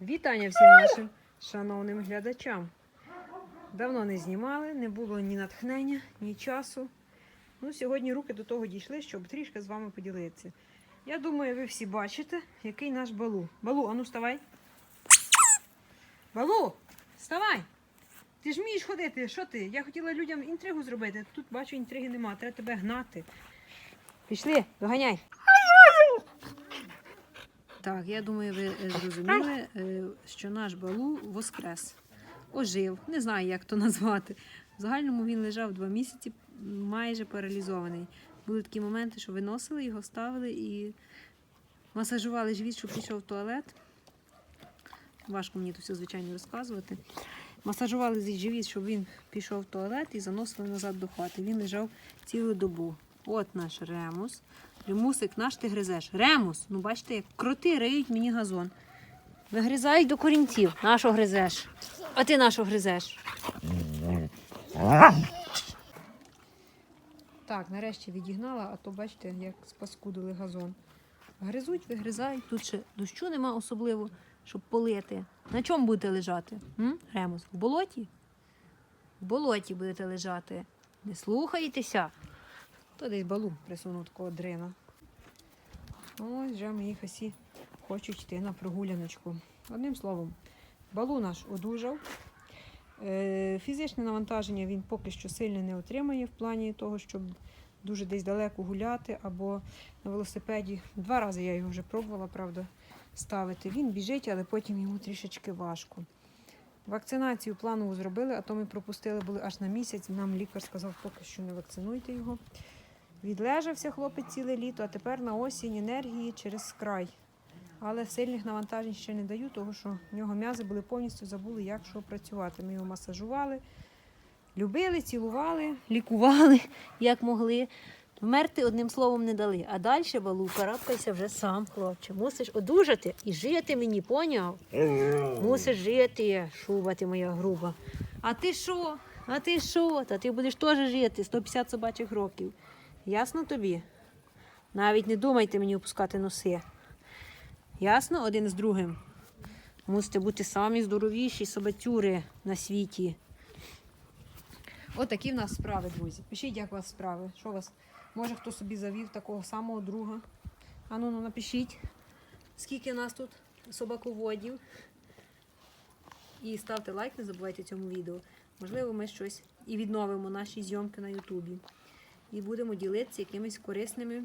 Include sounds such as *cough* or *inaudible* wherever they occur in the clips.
Вітання всім нашим шановним глядачам. Давно не знімали, не було ні натхнення, ні часу. Ну, сьогодні руки до того дійшли, щоб трішки з вами поділитися. Я думаю, ви всі бачите, який наш балу. Балу, ану вставай. Балу, вставай! Ти ж вмієш ходити, що ти? Я хотіла людям інтригу зробити. Тут бачу, інтриги нема, треба тебе гнати. Пішли, доганяй. Так, я думаю, ви е, зрозуміли, е, що наш балу воскрес, ожив, не знаю, як то *laughs* назвати. В загальному він лежав два місяці, майже паралізований. Були такі моменти, що виносили його, ставили і масажували живіт, щоб пішов в туалет. Важко мені тут все, звичайно, розказувати. Масажували зі живіт, щоб він пішов в туалет і заносили назад до хати. Він лежав цілу добу. От наш ремус. Ремусик наш ти гризеш. Ремус, ну бачите, як кроти риють мені газон. Вигризають до корінців. Нашого гризеш. А ти нашого гризеш. Так, нарешті відігнала, а то бачите, як спаскудили газон. Гризуть, вигризають. Тут ще дощу нема особливо, щоб полити. На чому будете лежати? М? Ремус? В болоті? В болоті будете лежати. Не слухаєтеся. То десь балу присунув такого дрина. Ось вже мої хасі хочуть йти на прогуляночку. Одним словом, балу наш одужав. Е, Фізичне навантаження він поки що сильно не отримає в плані того, щоб дуже десь далеко гуляти або на велосипеді. Два рази я його вже пробувала, правда, ставити. Він біжить, але потім йому трішечки важко. Вакцинацію планову зробили, а то ми пропустили були аж на місяць. Нам лікар сказав, поки що не вакцинуйте його. Відлежався хлопець ціле літо, а тепер на осінь енергії через край. Але сильних навантажень ще не даю, тому що в нього м'язи були повністю забули, як що працювати. Ми його масажували, любили, цілували, лікували, *laughs* як могли. Вмерти одним словом не дали. А далі балу карабкайся вже сам, хлопче. Мусиш одужати і жити мені, поняв? Мусиш жити, шуба ти моя груба. А ти що? А ти що? Та ти будеш теж жити 150 собачих років. Ясно тобі? Навіть не думайте мені опускати носи. Ясно один з другим? Мусите бути самі здоровіші собацюри на світі. От в нас справи, друзі. Пишіть, як у вас справи. Що у вас? Може, хто собі завів такого самого друга? Ану, ну напишіть, скільки у нас тут собаководів. І ставте лайк, не забувайте цьому відео. Можливо, ми щось і відновимо наші зйомки на Ютубі. І будемо ділитися якимись корисними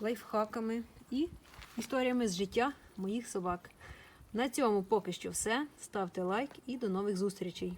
лайфхаками і історіями з життя моїх собак. На цьому поки що все. Ставте лайк і до нових зустрічей.